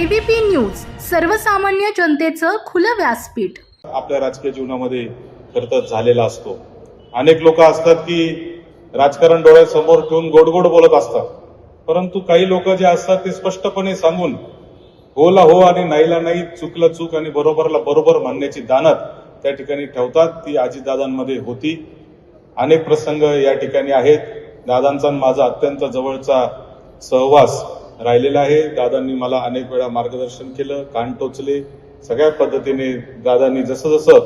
ABP news सर्वसामान्य जनतेचं खुलं व्यासपीठ. आपल्या राजकीय जीवनामध्ये खरतर झालेला असतो. अनेक लोक असतात की राजकारण डोळ्यासमोर ठेवून गोड गोड बोलत असतात. परंतु काही लोक जे असतात ते स्पष्टपणे सांगून होला हो आणि नाहीला नाही चुकला चूक आणि बरोबरला बरोबर मानण्याची दानत त्या ठिकाणी ठेवतात. ती अजितदादांमध्ये होती. अनेक प्रसंग या ठिकाणी आहेत. दादांचा माझा अत्यंत जवळचा सहवास राहिलेला आहे. दादांनी मला अनेक वेळा मार्गदर्शन केलं कान टोचले. सगळ्या पद्धतीने दादांनी जसं जसं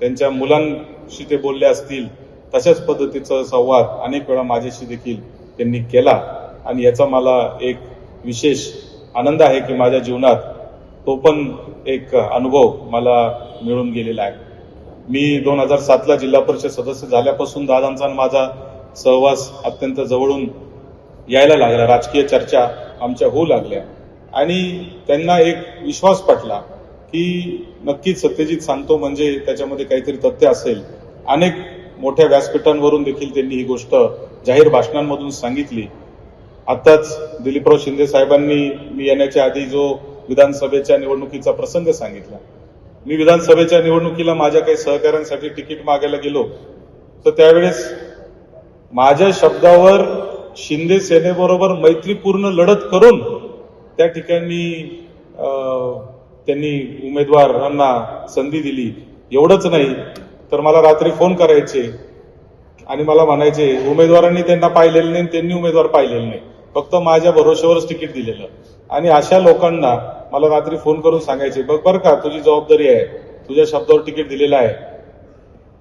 त्यांच्या मुलांशी ते बोलले असतील तशाच पद्धतीचा संवाद अनेक वेळा माझ्याशी देखील त्यांनी केला. आणि याचा मला एक विशेष आनंद आहे की माझ्या जीवनात तो पण एक अनुभव मला मिळून गेलेला आहे. मी दोन हजार सातला जिल्हा परिषद सदस्य झाल्यापासून दादांचा माझा सहवास अत्यंत जवळून यायला लागला. राजकीय चर्चा आमच्या होऊ लागल्या. आणि त्यांना एक विश्वास पटला की नक्कीच सत्यजित सांगतो म्हणजे त्याच्यामध्ये काहीतरी तथ्य असेल. अनेक मोठ्या व्यासपीठांवरून देखील त्यांनी ही गोष्ट जाहीर भाषणांमधून सांगितली. आताच दिलीपराव शिंदे साहेबांनी मी येण्याच्या आधी जो विधानसभेच्या निवडणुकीचा प्रसंग सांगितला. मी विधानसभेच्या निवडणुकीला माझ्या काही सहकाऱ्यांसाठी तिकीट मागायला गेलो. तर त्यावेळेस माझ्या शब्दावर शिंदे सेनेबरोबर मैत्रीपूर्ण लढत करून त्या ठिकाणी त्यांनी उमेदवारांना संधी दिली. एवढंच नाही तर मला रात्री फोन करायचे आणि मला म्हणायचे उमेदवारांनी त्यांना पाहिलेलं नाही त्यांनी उमेदवार पाहिलेले नाही. फक्त माझ्या भरोश्यावरच तिकीट दिलेलं. आणि अशा लोकांना मला रात्री फोन करून सांगायचे बघ बरं का तुझी जबाबदारी आहे. तुझ्या शब्दावर तिकीट दिलेलं आहे.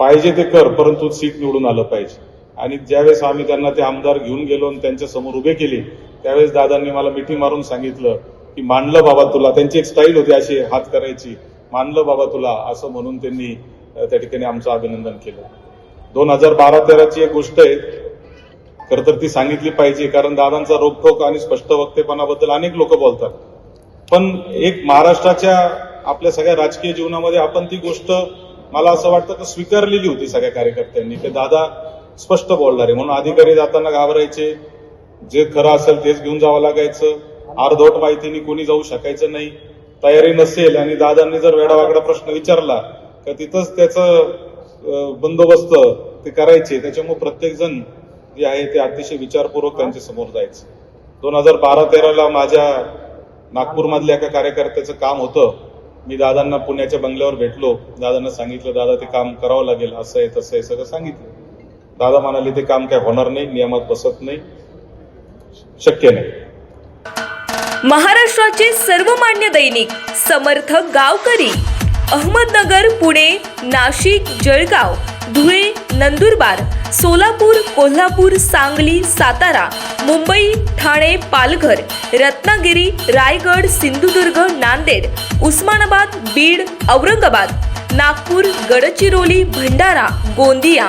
पाहिजे ते कर परंतु सीट निवडून आलं पाहिजे. आणि ज्यावेळेस आम्ही त्यांना ते आमदार घेऊन गेलो आणि त्यांच्यासमोर उभे केले त्यावेळेस दादांनी मला मिठी मारून सांगितलं की मानलं बाबा तुला. त्यांची एक स्टाईल होती अशी हात करायची. मानलं बाबा तुला असं म्हणून त्यांनी त्या ठिकाणी आमचं अभिनंदन केलं. दोन हजार बारा तेराची एक गोष्ट आहे. खरं तर ती सांगितली पाहिजे कारण दादांचा रोखोक आणि स्पष्ट वक्तेपणाबद्दल अनेक लोक बोलतात. पण एक महाराष्ट्राच्या आपल्या सगळ्या राजकीय जीवनामध्ये आपण ती गोष्ट मला असं वाटतं की स्वीकारलेली होती सगळ्या कार्यकर्त्यांनी की दादा स्पष्ट बोलणारे. म्हणून अधिकारी जाताना घाबरायचे. जे खरं असेल तेच घेऊन जावं लागायचं. अर्धवट माहितीने कोणी जाऊ शकायचं नाही. तयारी नसेल आणि दादांनी जर वेडावागडा प्रश्न विचारला तर तिथंच त्याचं बंदोबस्त ते करायचे. त्याच्यामुळे प्रत्येक जण जे आहे ते अतिशय विचारपूर्वक त्यांच्यासमोर जायचं. दोन हजार बारा तेराला माझ्या नागपूरमधल्या एका कार्यकर्त्याचं काम होतं. मी दादांना पुण्याच्या बंगल्यावर भेटलो. दादांना सांगितलं दादा ते काम करावं लागेल. असं आहे तसं आहे. सगळं सांगितलं. दादा म्हणाले ते काम काय होणार नाही नियमात बसत नाही शक्य नाही. महाराष्ट्राचे सर्वमान्य दैनिक समर्थक गावकरी अहमदनगर पुणे नाशिक जळगाव धुळे नंदुरबार सोलापूर कोल्हापूर सांगली सातारा मुंबई ठाणे पालघर रत्नागिरी रायगड सिंधुदुर्ग नांदेड उस्मानाबाद बीड औरंगाबाद नागपूर गडचिरोली भंडारा गोंदिया